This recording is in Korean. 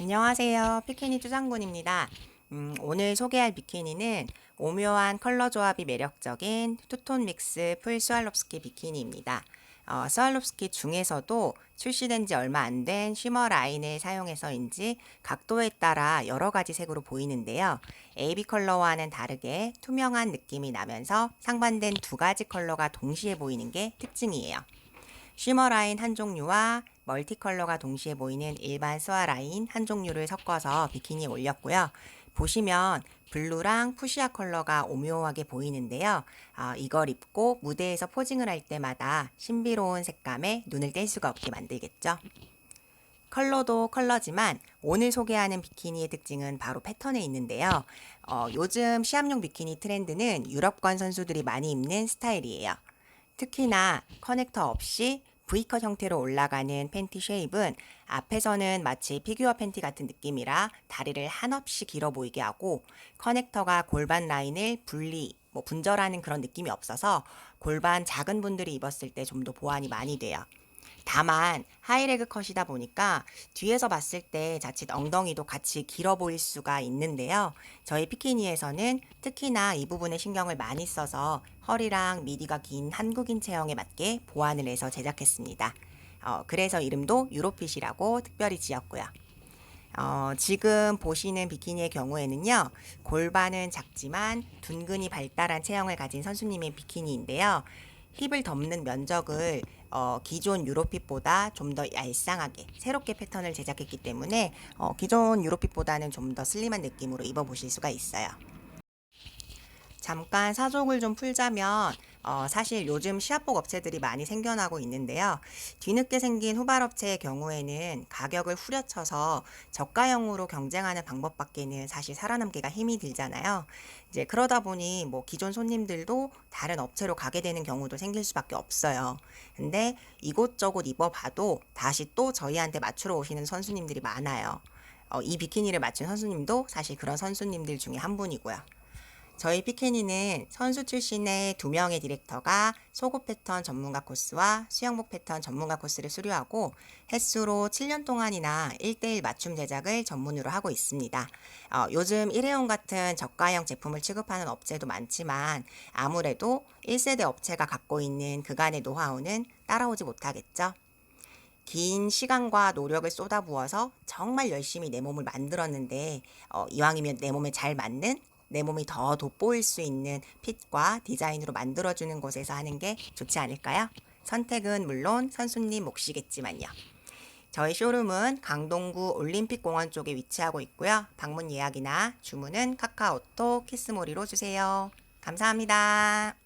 안녕하세요. 피키니 투장군입니다. 음, 오늘 소개할 비키니는 오묘한 컬러 조합이 매력적인 투톤 믹스 풀 스왈롭스키 비키니입니다. 어, 스왈롭스키 중에서도 출시된 지 얼마 안 된 쉬머 라인을 사용해서인지 각도에 따라 여러 가지 색으로 보이는데요. AB 컬러와는 다르게 투명한 느낌이 나면서 상반된 두 가지 컬러가 동시에 보이는 게 특징이에요. 쉬머 라인 한 종류와 멀티 컬러가 동시에 보이는 일반 스와 라인 한 종류를 섞어서 비키니에 올렸고요. 보시면 블루랑 푸시아 컬러가 오묘하게 보이는데요. 아, 이걸 입고 무대에서 포징을 할 때마다 신비로운 색감에 눈을 뗄 수가 없게 만들겠죠. 컬러도 컬러지만 오늘 소개하는 비키니의 특징은 바로 패턴에 있는데요. 어, 요즘 시합용 비키니 트렌드는 유럽권 선수들이 많이 입는 스타일이에요. 특히나 커넥터 없이 V컷 형태로 올라가는 팬티 쉐입은 앞에서는 마치 피규어 팬티 같은 느낌이라 다리를 한없이 길어 보이게 하고 커넥터가 골반 라인을 분리, 뭐 분절하는 그런 느낌이 없어서 골반 작은 분들이 입었을 때 좀 더 보완이 많이 돼요. 다만 하이레그 컷이다 보니까 뒤에서 봤을 때 자칫 엉덩이도 같이 길어 보일 수가 있는데요. 저희 피키니에서는 특히나 이 부분에 신경을 많이 써서 허리랑 미디가 긴 한국인 체형에 맞게 보완을 해서 제작했습니다. 어, 그래서 이름도 유로핏이라고 특별히 지었고요. 어, 지금 보시는 비키니의 경우에는요, 골반은 작지만 둔근이 발달한 체형을 가진 선수님의 비키니인데요. 힙을 덮는 면적을 어, 기존 유로핏보다 좀 더 얄쌍하게 새롭게 패턴을 제작했기 때문에 어, 기존 유로핏보다는 좀 더 슬림한 느낌으로 입어보실 수가 있어요. 잠깐 사족을 좀 풀자면 어, 사실 요즘 시합복 업체들이 많이 생겨나고 있는데요. 뒤늦게 생긴 후발 업체의 경우에는 가격을 후려쳐서 저가형으로 경쟁하는 방법밖에는 사실 살아남기가 힘이 들잖아요. 이제 그러다 보니 뭐 기존 손님들도 다른 업체로 가게 되는 경우도 생길 수밖에 없어요. 근데 이곳저곳 입어봐도 다시 또 저희한테 맞추러 오시는 선수님들이 많아요. 어, 이 비키니를 맞춘 선수님도 사실 그런 선수님들 중에 한 분이고요. 저희 피케니는 선수 출신의 두 명의 디렉터가 속옷 패턴 전문가 코스와 수영복 패턴 전문가 코스를 수료하고 횟수로 7년 동안이나 1대1 맞춤 제작을 전문으로 하고 있습니다. 어, 요즘 일회용 같은 저가형 제품을 취급하는 업체도 많지만 아무래도 1세대 업체가 갖고 있는 그간의 노하우는 따라오지 못하겠죠. 긴 시간과 노력을 쏟아부어서 정말 열심히 내 몸을 만들었는데 어, 이왕이면 내 몸에 잘 맞는 내 몸이 더 돋보일 수 있는 핏과 디자인으로 만들어주는 곳에서 하는 게 좋지 않을까요? 선택은 물론 선수님 몫이겠지만요. 저희 쇼룸은 강동구 올림픽공원 쪽에 위치하고 있고요. 방문 예약이나 주문은 카카오톡 키스모리로 주세요. 감사합니다.